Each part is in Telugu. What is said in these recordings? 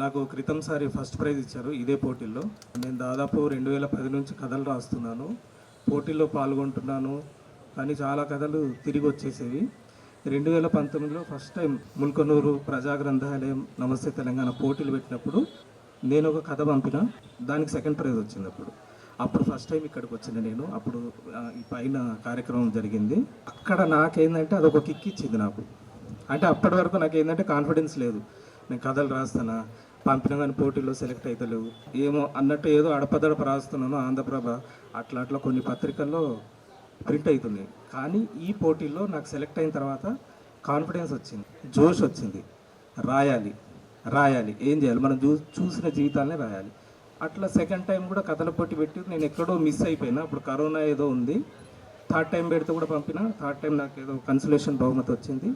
నాకు క్రితం సారి ఫస్ట్ ప్రైజ్ ఇచ్చారు ఇదే పోటీల్లో. నేను దాదాపు రెండు వేల పది నుంచి కథలు రాస్తున్నాను. పోటీల్లో పాల్గొంటున్నాను. కానీ చాలా కథలు తిరిగి వచ్చేసేవి. రెండు వేల పంతొమ్మిదిలో ఫస్ట్ టైం ముల్కనూరు ప్రజా గ్రంథాలయం నమస్తే తెలంగాణ పోటీలు పెట్టినప్పుడు నేను ఒక కథ పంపిన. దానికి సెకండ్ ప్రైజ్ వచ్చింది అప్పుడు. అప్పుడు ఫస్ట్ టైం ఇక్కడికి వచ్చిన నేను. అప్పుడు ఈ పైన కార్యక్రమం జరిగింది. అక్కడ నాకేందంటే అదొక కిక్ ఇచ్చింది నాకు. అంటే అప్పటి వరకు నాకు ఏంటంటే కాన్ఫిడెన్స్ లేదు. నేను కథలు రాస్తానా? పంపిన కానీ పోటీల్లో సెలెక్ట్ అవుతలేవు ఏమో అన్నట్టు ఏదో అడపదడప రాస్తున్నాను ఆంధ్రప్రభ. అట్లా అట్లా కొన్ని పత్రికల్లో ప్రింట్ అవుతున్నాయి కానీ ఈ పోటీల్లో నాకు సెలెక్ట్ అయిన తర్వాత కాన్ఫిడెన్స్ వచ్చింది. జోష్ వచ్చింది. రాయాలి రాయాలి. ఏం చేయాలి? మనం చూ చూసిన జీవితాలనే రాయాలి. అట్లా సెకండ్ టైం కూడా కథల పోటీ పెట్టి నేను ఎక్కడో మిస్ అయిపోయినా. అప్పుడు కరోనా ఏదో ఉంది. థర్డ్ టైం పెడితే కూడా పంపిన. థర్డ్ టైం నాకు ఏదో కన్సలేషన్ బహుమతి వచ్చింది.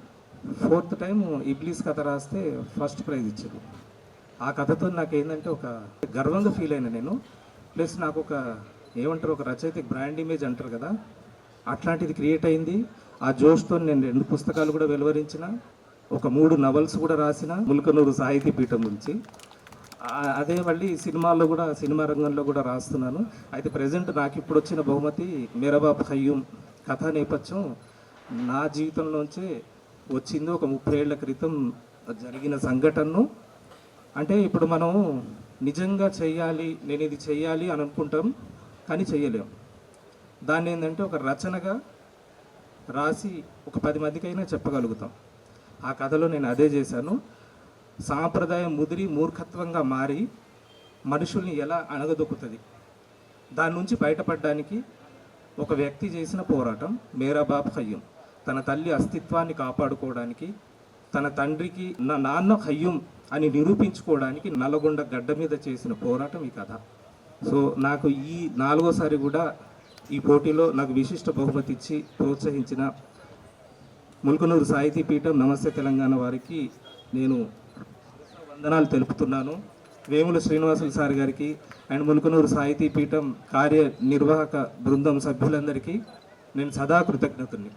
ఫోర్త్ టైం ఇబ్లీస్ కథ రాస్తే ఫస్ట్ ప్రైజ్ ఇచ్చారు ఆ కథతో నాకు ఏంటంటే ఒక గర్వంగా ఫీల్ అయినా నేను. ప్లస్ నాకు ఒక ఏమంటారు ఒక రచయిత బ్రాండ్ ఇమేజ్ అంటారు కదా అట్లాంటిది క్రియేట్ అయింది. ఆ జోష్తో నేను రెండు పుస్తకాలు కూడా వెలువరించిన ఒక మూడు నవల్స్ కూడా రాసిన ముల్కనూరు సాహితీ పీఠం నుంచి. అదే మళ్ళీ సినిమాల్లో కూడా సినిమా రంగంలో కూడా రాస్తున్నాను. అయితే ప్రజెంట్ నాకు ఇప్పుడు వచ్చిన బహుమతి మీరాబాబ్ ఖయ్యూమ్ కథా నేపథ్యం నా జీవితంలోంచే వచ్చింది ఒక ముప్పై ఏళ్ళ క్రితం జరిగిన సంఘటనను. అంటే ఇప్పుడు మనం నిజంగా చేయాలి నేను ఇది చేయాలి అని అనుకుంటాం కానీ చేయలేం. దాన్ని ఏంటంటే ఒక రచనగా రాసి ఒక పది మందికైనా చెప్పగలుగుతాం. ఆ కథలో నేను అదే చేశాను. సాంప్రదాయం ముదిరి మూర్ఖత్వంగా మారి మనుషుల్ని ఎలా అణగదొక్కుతుంది? దాని నుంచి బయటపడడానికి ఒక వ్యక్తి చేసిన పోరాటం మేరాబాబ్ ఖయ్యం. తన తల్లి అస్తిత్వాన్ని కాపాడుకోవడానికి తన తండ్రికి నా నాన్న హయ్యం అని నిరూపించుకోవడానికి నల్లగొండ గడ్డ మీద చేసిన పోరాటం ఈ కథ. సో నాకు ఈ నాలుగోసారి కూడా ఈ పోటీలో నాకు విశిష్ట బహుమతి ఇచ్చి ప్రోత్సహించిన ముల్కనూరు సాహితీ పీఠం నమస్తే తెలంగాణ వారికి నేను వందనాలు తెలుపుతున్నాను. వేముల శ్రీనివాసులు సార్ గారికి అండ్ ముల్కనూరు సాహితీ పీఠం కార్యనిర్వాహక బృందం సభ్యులందరికీ నేను సదా కృతజ్ఞతని.